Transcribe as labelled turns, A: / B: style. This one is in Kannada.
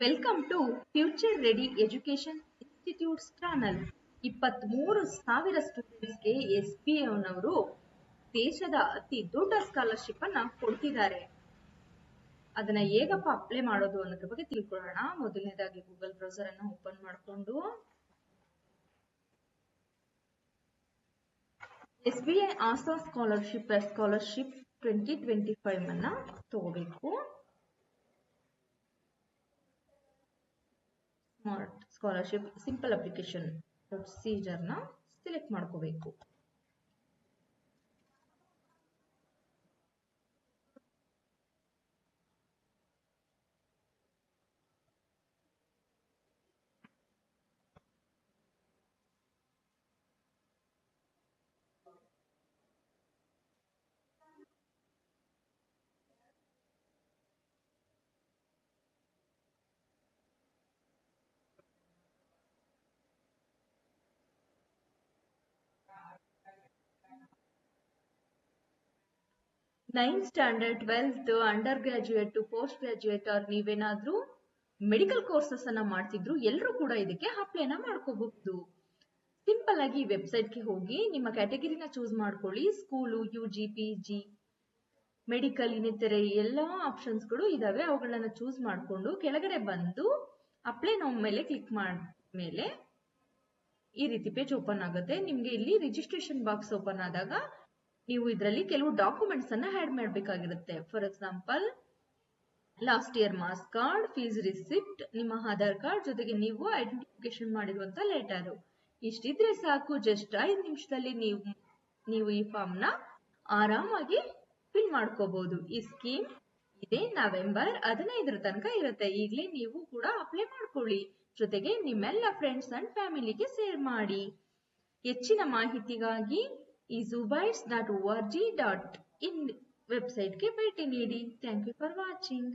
A: Welcome to future ready education institutes channel ಇಪ್ಪತ್ಮೂರು ಸಾವಿರ ಸ್ಟೂಡೆಂಟ್ಸ್ಗೆ ಎಸ್ ಬಿ ಐನವರು ದೇಶದ ಅತಿ ದೊಡ್ಡ ಸ್ಕಾಲರ್ಶಿಪ್ ಅನ್ನ ಕೊಡ್ತಿದ್ದಾರೆ. ಅದನ್ನ ಹೇಗಪ್ಪ ಅಪ್ಲೈ ಮಾಡೋದು ಅನ್ನೋದ್ರ ಬಗ್ಗೆ ತಿಳ್ಕೊಳ್ಳೋಣ. ಮೊದಲನೇದಾಗಿ ಗೂಗಲ್ ಬ್ರೌಸರ್ ಅನ್ನ ಓಪನ್ ಮಾಡಿಕೊಂಡು. S B I Asha scholarship scholarship twenty twenty five ಅನ್ನ ತಗೋಬೇಕು. ಸ್ಮಾರ್ಟ್ ಸ್ಕಾಲರ್ಶಿಪ್ ಸಿಂಪಲ್ ಅಪ್ಲಿಕೇಶನ್ ಪ್ರೊಸೀಜರ್ನ ಸೆಲೆಕ್ಟ್ ಮಾಡ್ಕೋಬೇಕು. Ninth standard twelfth under graduate post graduate ಅವ್ರು ನೀವೇನಾದ್ರೂ ಮೆಡಿಕಲ್ ಕೋರ್ಸಸ್ ಅನ್ನ ಮಾಡ್ತಿದ್ರು ಎಲ್ಲರೂ ಕೂಡ ಇದಕ್ಕೆ ಅಪ್ಲೈನ ಮಾಡ್ಕೋಬಹುದು. ಸಿಂಪಲ್ ಆಗಿ ವೆಬ್ಸೈಟ್ಗೆ ಹೋಗಿ, ನಿಮ್ಮ ಕ್ಯಾಟಗರಿನ ಚೂಸ್ ಮಾಡ್ಕೊಳ್ಳಿ. School U G P G medical ಇನ್ನಿತರ ಎಲ್ಲ ಆಪ್ಷನ್ಸ್ಗಳು ಇದಾವೆ. ಅವುಗಳನ್ನ ಚೂಸ್ ಮಾಡಿಕೊಂಡು ಕೆಳಗಡೆ ಬಂದು ಅಪ್ಲೈ ನಾವು ಮೇಲೆ ಕ್ಲಿಕ್ ಮೇಲೆ ಈ ರೀತಿ ಪೇಜ್ ಓಪನ್ ಆಗುತ್ತೆ. ನಿಮಗೆ ಇಲ್ಲಿ ರಿಜಿಸ್ಟ್ರೇಷನ್ ಬಾಕ್ಸ್ ಓಪನ್ ಆದಾಗ ನೀವು ಇದರಲ್ಲಿ ಕೆಲವು ಡಾಕ್ಯುಮೆಂಟ್ಸ್ ಅನ್ನ add ಮಾಡಬೇಕಾಗಿರುತ್ತೆ. For example last year marks card fees receipt ನಿಮ್ಮ ಆಧಾರ್ ಕಾರ್ಡ್ ಜೊತೆಗೆ ನೀವು ಐಡೆಂಟಿಫಿಕೇಶನ್ ಮಾಡಿರುವಂತ ಲೆಟರ್ ಇಷ್ಟಿದ್ರೆ ಸಾಕು ಜಸ್ಟ್ ಐದು ನಿಮಿಷದಲ್ಲಿ ನೀವು ನೀವು ಈ ಫಾರ್ಮ್ನ ಆರಾಮಾಗಿ ಫಿಲ್ ಮಾಡ್ಕೋಬಹುದು ಈ ಸ್ಕೀಮ್ ಇದೇ, ನವೆಂಬರ್ ಹದಿನೈದರ ತನಕ ಇರುತ್ತೆ. ಈಗಲೇ ನೀವು ಕೂಡ ಅಪ್ಲೈ ಮಾಡ್ಕೊಳ್ಳಿ. ಜೊತೆಗೆ ನಿಮ್ಮೆಲ್ಲ ಫ್ರೆಂಡ್ಸ್ ಅಂಡ್ ಫ್ಯಾಮಿಲಿಗೆ ಶೇರ್ ಮಾಡಿ. ಹೆಚ್ಚಿನ ಮಾಹಿತಿಗಾಗಿ ಈ ಜುಬೈಟ್ಸ್ dot O R G dot in ವೆಬ್ಸೈಟ್ಗೆ ಭೇಟಿ ನೀಡಿ ಥ್ಯಾಂಕ್ ಯು ಫಾರ್ ವಾಚಿಂಗ್